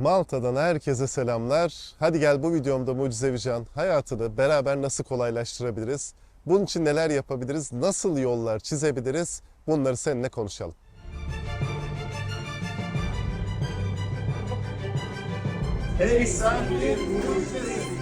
Malta'dan herkese selamlar. Hadi gel bu videomda Mucizevi Can hayatını beraber nasıl kolaylaştırabiliriz? Bunun için neler yapabiliriz? Nasıl yollar çizebiliriz? Bunları seninle konuşalım. Hey sen bir mucizesin.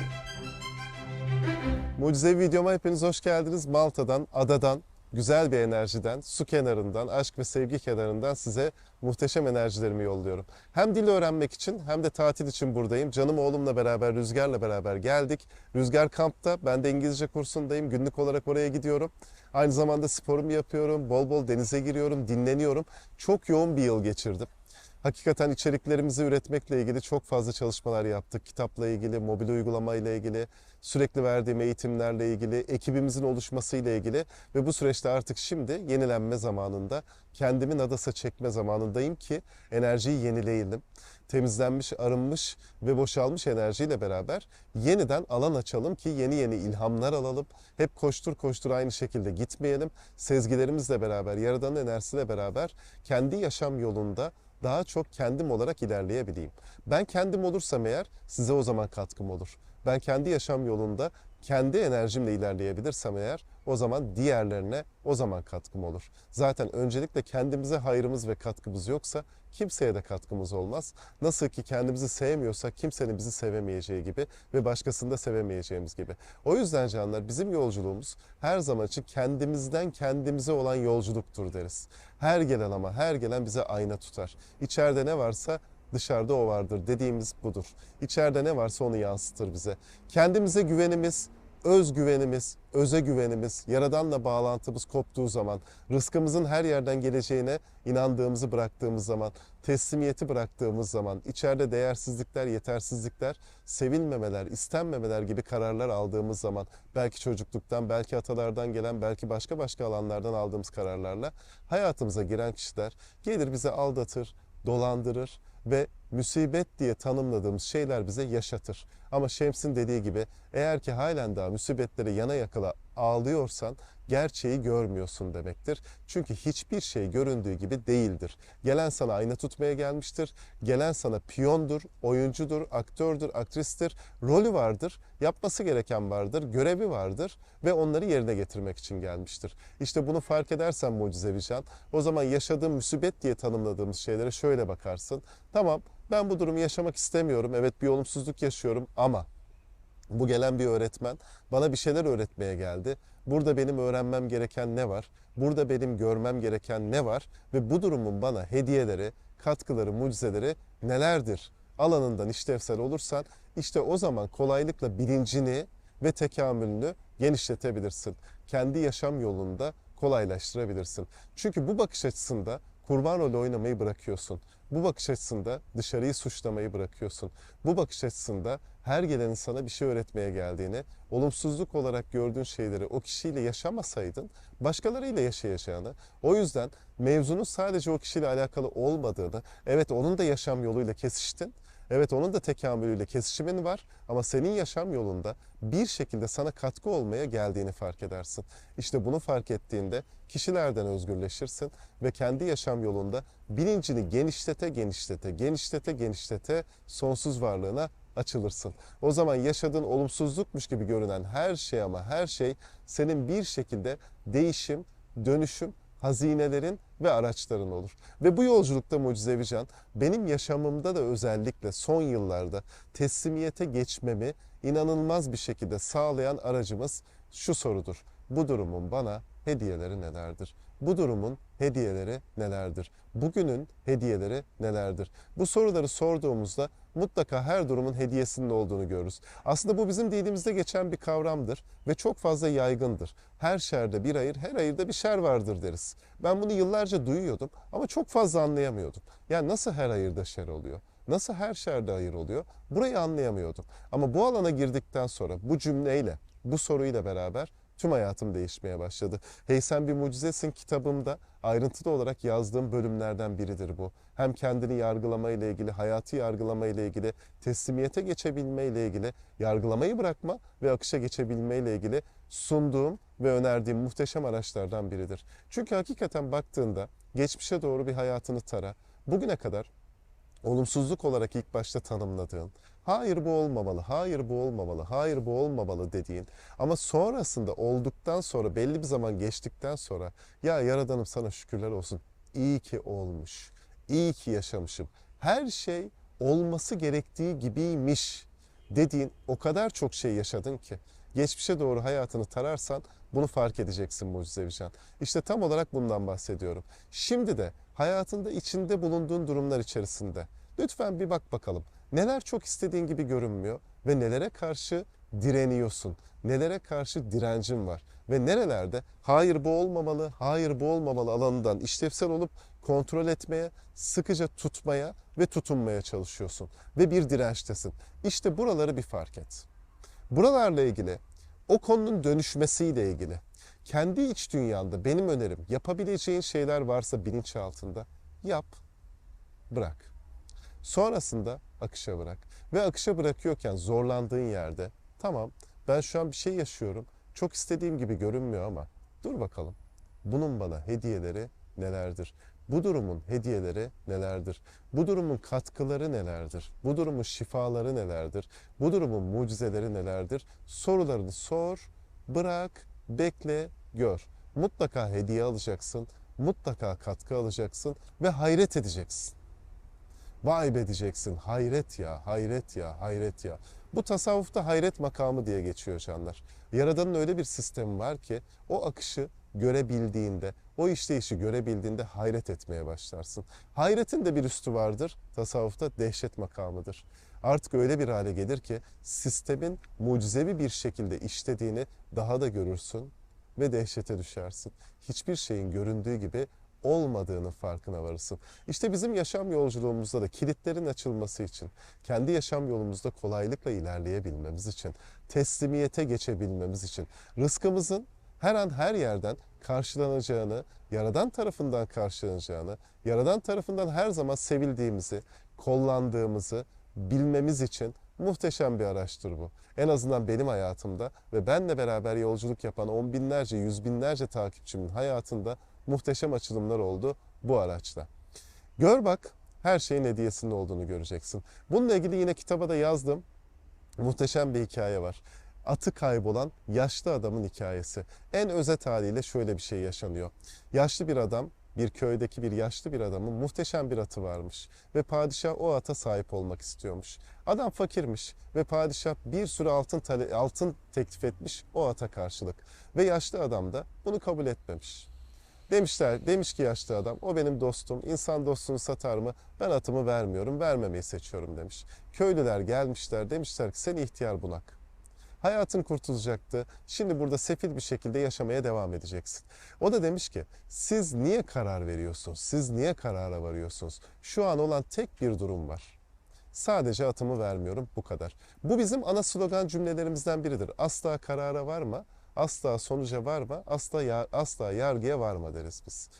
Mucizevi videoma hepiniz hoş geldiniz. Malta'dan, adadan, güzel bir enerjiden, su kenarından, aşk ve sevgi kenarından size muhteşem enerjilerimi yolluyorum. Hem dil öğrenmek için hem de tatil için buradayım. Canım oğlumla beraber, Rüzgar'la beraber geldik. Rüzgar kampta, ben de İngilizce kursundayım. Günlük olarak oraya gidiyorum. Aynı zamanda sporumu yapıyorum, bol bol denize giriyorum, dinleniyorum. Çok yoğun bir yıl geçirdim. Hakikaten içeriklerimizi üretmekle ilgili çok fazla çalışmalar yaptık. Kitapla ilgili, mobil uygulama ile ilgili, sürekli verdiğim eğitimlerle ilgili, ekibimizin oluşması ile ilgili ve bu süreçte artık şimdi yenilenme zamanında kendimi Nadas'a çekme zamanındayım ki enerjiyi yenileyelim. Temizlenmiş, arınmış ve boşalmış enerjiyle beraber yeniden alan açalım ki yeni yeni ilhamlar alalım. Hep koştur koştur aynı şekilde gitmeyelim. Sezgilerimizle beraber, Yaradan'ın enerjisiyle beraber kendi yaşam yolunda daha çok kendim olarak ilerleyebileyim. Ben kendim olursam eğer size o zaman katkım olur. Ben kendi yaşam yolunda kendi enerjimle ilerleyebilirsem eğer o zaman diğerlerine o zaman katkım olur. Zaten öncelikle kendimize hayrımız ve katkımız yoksa kimseye de katkımız olmaz. Nasıl ki kendimizi sevmiyorsak kimsenin bizi sevemeyeceği gibi ve başkasını da sevemeyeceğimiz gibi. O yüzden canlar bizim yolculuğumuz her zaman için kendimizden kendimize olan yolculuktur deriz. Her gelen ama her gelen bize ayna tutar. İçeride ne varsa dışarıda o vardır dediğimiz budur. İçeride ne varsa onu yansıtır bize. Kendimize güvenimiz, özgüvenimiz, öze güvenimiz, yaradanla bağlantımız koptuğu zaman, rızkımızın her yerden geleceğine inandığımızı bıraktığımız zaman, teslimiyeti bıraktığımız zaman, içeride değersizlikler, yetersizlikler, sevilmemeler, istenmemeler gibi kararlar aldığımız zaman, belki çocukluktan, belki atalardan gelen, belki başka başka alanlardan aldığımız kararlarla hayatımıza giren kişiler gelir bizi aldatır, dolandırır ve musibet diye tanımladığımız şeyler bize yaşatır. Ama Şems'in dediği gibi eğer ki halen daha musibetlere yana yakala ağlıyorsan gerçeği görmüyorsun demektir. Çünkü hiçbir şey göründüğü gibi değildir. Gelen sana ayna tutmaya gelmiştir. Gelen sana piyondur, oyuncudur, aktördür, aktristir. Rolü vardır, yapması gereken vardır, görevi vardır ve onları yerine getirmek için gelmiştir. İşte bunu fark edersen mucizevi can, o zaman yaşadığın musibet diye tanımladığımız şeylere şöyle bakarsın. Tamam ben bu durumu yaşamak istemiyorum. Evet bir olumsuzluk yaşıyorum ama bu gelen bir öğretmen bana bir şeyler öğretmeye geldi. Burada benim öğrenmem gereken ne var? Burada benim görmem gereken ne var? Ve bu durumun bana hediyeleri, katkıları, mucizeleri nelerdir? Alanından işlevsel olursan işte o zaman kolaylıkla bilincini ve tekamülünü genişletebilirsin. Kendi yaşam yolunda kolaylaştırabilirsin. Çünkü bu bakış açısında kurban rolü oynamayı bırakıyorsun. Bu bakış açısında dışarıyı suçlamayı bırakıyorsun. Bu bakış açısında her gelenin sana bir şey öğretmeye geldiğini, olumsuzluk olarak gördüğün şeyleri o kişiyle yaşamasaydın başkalarıyla yaşayacağını, o yüzden mevzunun sadece o kişiyle alakalı olmadığını, evet onun da yaşam yoluyla kesiştin, Evet onun da tekamülüyle kesişimin var ama senin yaşam yolunda bir şekilde sana katkı olmaya geldiğini fark edersin. İşte bunu fark ettiğinde kişilerden özgürleşirsin ve kendi yaşam yolunda bilincini genişlete genişlete genişlete genişlete sonsuz varlığına açılırsın. O zaman yaşadığın olumsuzlukmuş gibi görünen her şey ama her şey senin bir şekilde değişim, dönüşüm hazinelerin ve araçların olur. Ve bu yolculukta Mucizevi Can benim yaşamımda da özellikle son yıllarda teslimiyete geçmemi inanılmaz bir şekilde sağlayan aracımız şu sorudur. Bu durumun bana hediyeleri nelerdir? Bu durumun hediyeleri nelerdir? Bugünün hediyeleri nelerdir? Bu soruları sorduğumuzda mutlaka her durumun hediyesinin olduğunu görürüz. Aslında bu bizim dilimizde geçen bir kavramdır ve çok fazla yaygındır. Her şerde bir hayır, her hayırda bir şer vardır deriz. Ben bunu yıllarca duyuyordum ama çok fazla anlayamıyordum. Yani nasıl her hayırda şer oluyor? Nasıl her şerde hayır oluyor? Burayı anlayamıyordum. Ama bu alana girdikten sonra bu cümleyle, bu soruyla beraber tüm hayatım değişmeye başladı. Hey sen bir mucizesin kitabımda ayrıntılı olarak yazdığım bölümlerden biridir bu. Hem kendini yargılama ile ilgili, hayatı yargılama ile ilgili, teslimiyete geçebilme ile ilgili, yargılamayı bırakma ve akışa geçebilme ile ilgili sunduğum ve önerdiğim muhteşem araçlardan biridir. Çünkü hakikaten baktığında geçmişe doğru bir hayatını tara. Bugüne kadar olumsuzluk olarak ilk başta tanımladığın, hayır bu olmamalı, hayır bu olmamalı, hayır bu olmamalı dediğin ama sonrasında olduktan sonra belli bir zaman geçtikten sonra ya yaradanım sana şükürler olsun iyi ki olmuş, iyi ki yaşamışım. Her şey olması gerektiği gibiymiş dediğin o kadar çok şey yaşadın ki geçmişe doğru hayatını tararsan bunu fark edeceksin Mucizevican. İşte tam olarak bundan bahsediyorum. Şimdi de hayatında içinde bulunduğun durumlar içerisinde lütfen bir bak bakalım. Neler çok istediğin gibi görünmüyor ve nelere karşı direniyorsun? Nelere karşı direncin var? Ve nerelerde hayır bu olmamalı, hayır bu olmamalı alanından işlevsel olup kontrol etmeye, sıkıca tutmaya ve tutunmaya çalışıyorsun. Ve bir dirençtesin. İşte buraları bir fark et. Buralarla ilgili o konunun dönüşmesiyle ilgili kendi iç dünyanda benim önerim yapabileceğin şeyler varsa bilinçaltında yap, bırak. Sonrasında akışa bırak. Ve akışa bırakıyorken zorlandığın yerde tamam ben şu an bir şey yaşıyorum. Çok istediğim gibi görünmüyor ama dur bakalım. Bunun bana hediyeleri nelerdir? Bu durumun hediyeleri nelerdir? Bu durumun katkıları nelerdir? Bu durumun şifaları nelerdir? Bu durumun mucizeleri nelerdir? Sorularını sor, bırak, bekle, gör. Mutlaka hediye alacaksın, mutlaka katkı alacaksın ve hayret edeceksin. Vay be diyeceksin. Hayret ya, hayret ya, hayret ya. Bu tasavvufta hayret makamı diye geçiyor canlar. Yaradanın öyle bir sistemi var ki o akışı görebildiğinde, o işleyişi görebildiğinde hayret etmeye başlarsın. Hayretin de bir üstü vardır. Tasavvufta dehşet makamıdır. Artık öyle bir hale gelir ki sistemin mucizevi bir şekilde işlediğini daha da görürsün ve dehşete düşersin. Hiçbir şeyin göründüğü gibi olmadığının farkına varırsın. İşte bizim yaşam yolculuğumuzda da kilitlerin açılması için, kendi yaşam yolumuzda kolaylıkla ilerleyebilmemiz için, teslimiyete geçebilmemiz için, rızkımızın her an her yerden karşılanacağını, Yaradan tarafından karşılanacağını, Yaradan tarafından her zaman sevildiğimizi, kollandığımızı bilmemiz için muhteşem bir araçtır bu. En azından benim hayatımda ve benle beraber yolculuk yapan on binlerce, yüz binlerce takipçimin hayatında muhteşem açılımlar oldu bu araçla. Gör bak her şeyin hediyesinin olduğunu göreceksin. Bununla ilgili yine kitaba da yazdım. Muhteşem bir hikaye var. Atı kaybolan yaşlı adamın hikayesi. En özet haliyle şöyle bir şey yaşanıyor. Yaşlı bir adam bir köydeki bir yaşlı bir adamın muhteşem bir atı varmış ve padişah o ata sahip olmak istiyormuş. Adam fakirmiş ve padişah bir sürü altın altın teklif etmiş o ata karşılık ve yaşlı adam da bunu kabul etmemiş. Demişler, demiş ki yaşlı adam, o benim dostum, insan dostunu satar mı? Ben atımı vermiyorum, vermemeyi seçiyorum demiş. Köylüler gelmişler, demişler ki sen ihtiyar bunak. Hayatın kurtulacaktı. Şimdi burada sefil bir şekilde yaşamaya devam edeceksin. O da demiş ki siz niye karar veriyorsunuz? Siz niye karara varıyorsunuz? Şu an olan tek bir durum var. Sadece atımı vermiyorum bu kadar. Bu bizim ana slogan cümlelerimizden biridir. Asla karara varma, asla sonuca varma, asla asla yargıya varma deriz biz.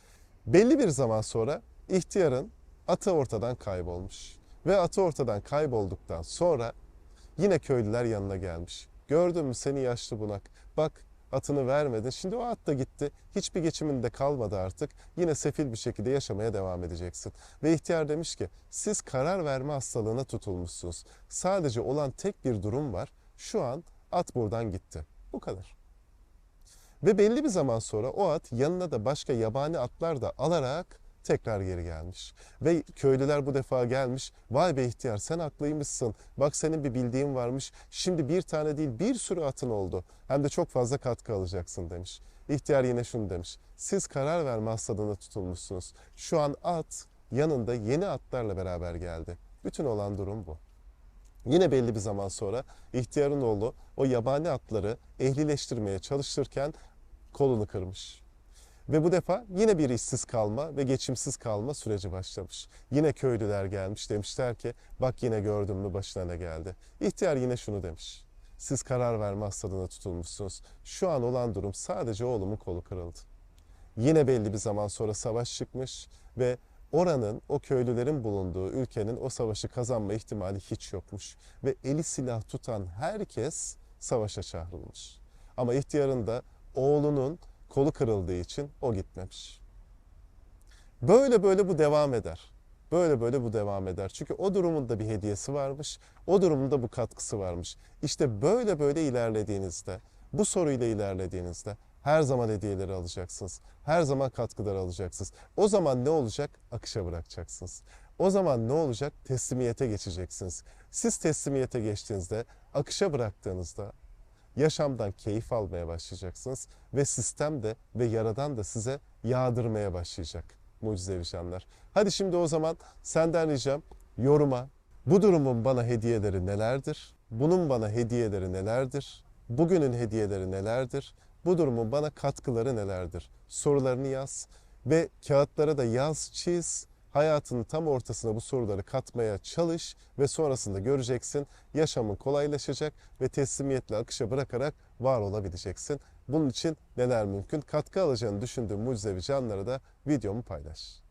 Belli bir zaman sonra ihtiyarın atı ortadan kaybolmuş. Ve atı ortadan kaybolduktan sonra yine köylüler yanına gelmiş. Gördün mü seni yaşlı bunak. Bak atını vermedin. Şimdi o at da gitti. Hiçbir geçimin de kalmadı artık. Yine sefil bir şekilde yaşamaya devam edeceksin. Ve ihtiyar demiş ki siz karar verme hastalığına tutulmuşsunuz. Sadece olan tek bir durum var. Şu an at buradan gitti. Bu kadar. Ve belli bir zaman sonra o at yanına da başka yabani atlar da alarak tekrar geri gelmiş. Ve köylüler bu defa gelmiş. Vay be ihtiyar sen haklıymışsın. Bak senin bir bildiğin varmış. Şimdi bir tane değil bir sürü atın oldu. Hem de çok fazla katkı alacaksın demiş. İhtiyar yine şunu demiş. Siz karar verme hastalığına tutulmuşsunuz. Şu an at yanında yeni atlarla beraber geldi. Bütün olan durum bu. Yine belli bir zaman sonra ihtiyarın oğlu o yabani atları ehlileştirmeye çalışırken kolunu kırmış. Ve bu defa yine bir işsiz kalma ve geçimsiz kalma süreci başlamış. Yine köylüler gelmiş demişler ki bak yine gördün mü başına ne geldi. İhtiyar yine şunu demiş. Siz karar verme hastalığına tutulmuşsunuz. Şu an olan durum sadece oğlumun kolu kırıldı. Yine belli bir zaman sonra savaş çıkmış ve oranın o köylülerin bulunduğu ülkenin o savaşı kazanma ihtimali hiç yokmuş. Ve eli silah tutan herkes savaşa çağrılmış. Ama ihtiyarın da oğlunun kolu kırıldığı için o gitmemiş. Böyle böyle bu devam eder. Böyle böyle bu devam eder. Çünkü o durumun da bir hediyesi varmış. O durumun da bu katkısı varmış. İşte böyle böyle ilerlediğinizde, bu soruyla ilerlediğinizde her zaman hediyeleri alacaksınız. Her zaman katkıları alacaksınız. O zaman ne olacak? Akışa bırakacaksınız. O zaman ne olacak? Teslimiyete geçeceksiniz. Siz teslimiyete geçtiğinizde, akışa bıraktığınızda yaşamdan keyif almaya başlayacaksınız ve sistem de ve yaradan da size yağdırmaya başlayacak mucizevi canlar. Hadi şimdi o zaman senden ricam yoruma bu durumun bana hediyeleri nelerdir? Bunun bana hediyeleri nelerdir? Bugünün hediyeleri nelerdir? Bu durumun bana katkıları nelerdir? Sorularını yaz ve kağıtlara da yaz, çiz. Hayatının tam ortasına bu soruları katmaya çalış ve sonrasında göreceksin yaşamın kolaylaşacak ve teslimiyetle akışa bırakarak var olabileceksin. Bunun için neler mümkün? Katkı alacağını düşündüğün mucizevi canlara da videomu paylaş.